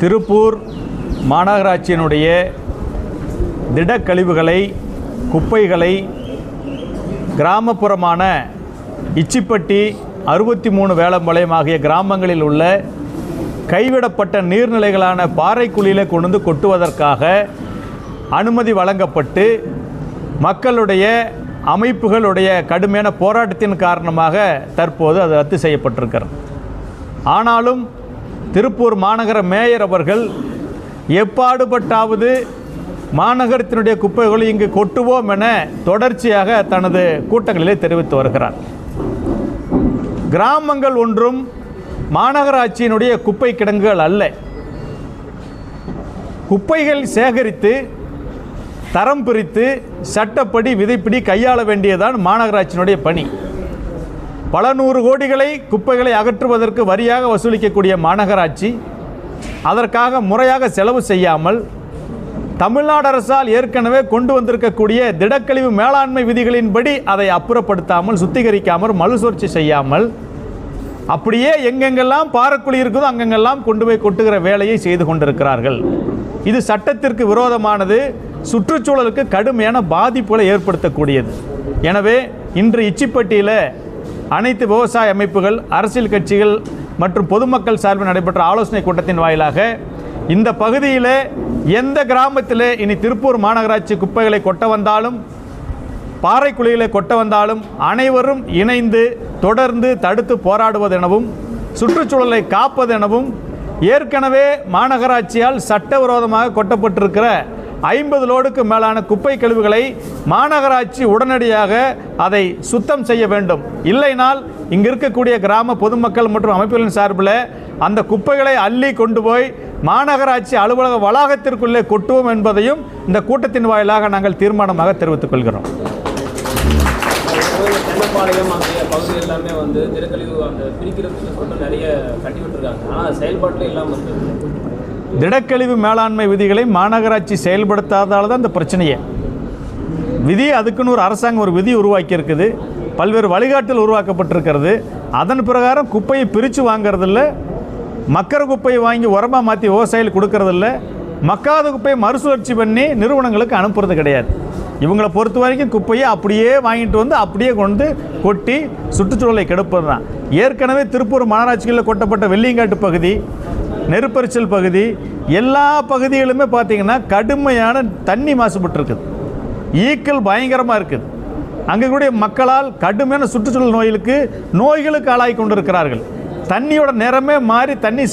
திருப்பூர் மாநகராட்சியினுடைய திடக்கழிவுகளை குப்பைகளை கிராமப்புறமான இச்சிப்பட்டி அறுபத்தி மூணு வேளம்பாளையம் ஆகிய கிராமங்களில் உள்ள கைவிடப்பட்ட நீர்நிலைகளான பாறைக்குழியில் கொண்டு வந்து கொட்டுவதற்காக அனுமதி வழங்கப்பட்டு மக்களுடைய அமைப்புகளுடைய கடுமையான போராட்டத்தின் காரணமாக தற்போது அது ரத்து செய்யப்பட்டிருக்கிறது. ஆனாலும் திருப்பூர் மாநகர மேயர் அவர்கள் எப்பாடுபட்டாவது மாநகரத்தினுடைய குப்பைகளை இங்கு கொட்டுவோம் என தொடர்ச்சியாக தனது கூட்டங்களிலே தெரிவித்து வருகிறார். கிராமங்கள் ஒன்றும் மாநகராட்சியினுடைய குப்பை கிடங்குகள் அல்ல. குப்பைகள் சேகரித்து தரம் பிரித்து சட்டப்படி விதைப்படி கையாள வேண்டியதுதான் மாநகராட்சியினுடைய பணி. பல நூறு கோடிகளை குப்பைகளை அகற்றுவதற்கு வரியாக வசூலிக்கக்கூடிய மாநகராட்சி அதற்காக முறையாக செலவு செய்யாமல் தமிழ்நாடு அரசால் ஏற்கனவே கொண்டு வந்திருக்கக்கூடிய திடக்கழிவு மேலாண்மை விதிகளின்படி அதை அப்புறப்படுத்தாமல் சுத்திகரிக்காமல் மறுசுழற்சி செய்யாமல் அப்படியே எங்கெங்கெல்லாம் பாறைக்குழி இருக்குதோ அங்கெங்கெல்லாம் கொண்டு போய் கொட்டுகிற வேலையை செய்து கொண்டிருக்கிறார்கள். இது சட்டத்திற்கு விரோதமானது. சுற்றுச்சூழலுக்கு கடுமையான பாதிப்புகளை ஏற்படுத்தக்கூடியது. எனவே இன்று இச்சிப்பட்டியில் அனைத்து விவசாய அமைப்புகள் அரசியல் கட்சிகள் மற்றும் பொதுமக்கள் சார்பில் நடைபெற்ற ஆலோசனை கூட்டத்தின் வாயிலாக இந்த பகுதியில் எந்த கிராமத்தில் இனி திருப்பூர் மாநகராட்சி குப்பைகளை கொட்ட வந்தாலும் பாறை குழிகளை கொட்ட வந்தாலும் அனைவரும் இணைந்து தொடர்ந்து தடுத்து போராடுவது எனவும் சுற்றுச்சூழலை காப்பது எனவும் ஏற்கனவே மாநகராட்சியால் சட்டவிரோதமாக கொட்டப்பட்டிருக்கிற ஐம்பது லோடுக்கு மேலான குப்பை கழிவுகளை மாநகராட்சி உடனடியாக அதை சுத்தம் செய்ய வேண்டும். இல்லைனால் இங்கு இருக்கக்கூடிய கிராம பொதுமக்கள் மற்றும் அமைப்புகளின் சார்பில் அந்த குப்பைகளை அள்ளி கொண்டு போய் மாநகராட்சி அலுவலக வளாகத்திற்குள்ளே கொட்டுவோம் என்பதையும் இந்த கூட்டத்தின் வாயிலாக நாங்கள் தீர்மானமாக தெரிவித்துக் கொள்கிறோம். பகுதி எல்லாமே வந்து அந்த பிரிக்கிறதுக்கு சொல்லிட்டு நிறைய கட்டி விட்டுருக்காங்க. ஆனால் செயல்பாட்டில் இல்லாமல் இருக்குது திடக்கழிவு மேலாண்மை விதிகளை மாநகராட்சி செயல்படுத்தாததால் தான் இந்த பிரச்சனையே. விதி அதுக்குன்னு ஒரு அரசாங்கம் ஒரு விதி உருவாக்கியிருக்குது. பல்வேறு வழிகாட்டல் உருவாக்கப்பட்டிருக்கிறது. அதன் பிரகாரம் குப்பையை பிரித்து வாங்குறதில்ல. மக்கர குப்பையை வாங்கி உரமாக மாற்றி விவசாயிகள் கொடுக்கறதில்ல. மக்காத குப்பையை மறுசுழற்சி பண்ணி நிறுவனங்களுக்கு அனுப்புறது கிடையாது. இவங்களை பொறுத்த வரைக்கும் குப்பையை அப்படியே வாங்கிட்டு வந்து அப்படியே கொண்டு கொட்டி சுற்றுச்சூழலை கெடுப்பது தான் ஏற்கனவே திருப்பூர் மாநகராட்சிகளில் கொட்டப்பட்ட வெள்ளியங்காட்டு பகுதி நெருப்பரிச்சல் பகுதி எல்லா பகுதிகளுமே பார்த்தீங்கன்னா கடுமையான தண்ணி மாசுபட்டுருக்குது. ஈக்கள் பயங்கரமாக இருக்குது. அங்கே கூடிய மக்களால் கடுமையான சுற்றுச்சூழல் நோய்களுக்கு நோய்களுக்கு ஆளாகி கொண்டிருக்கிறார்கள். தண்ணியோட நிறமே மாறி தண்ணி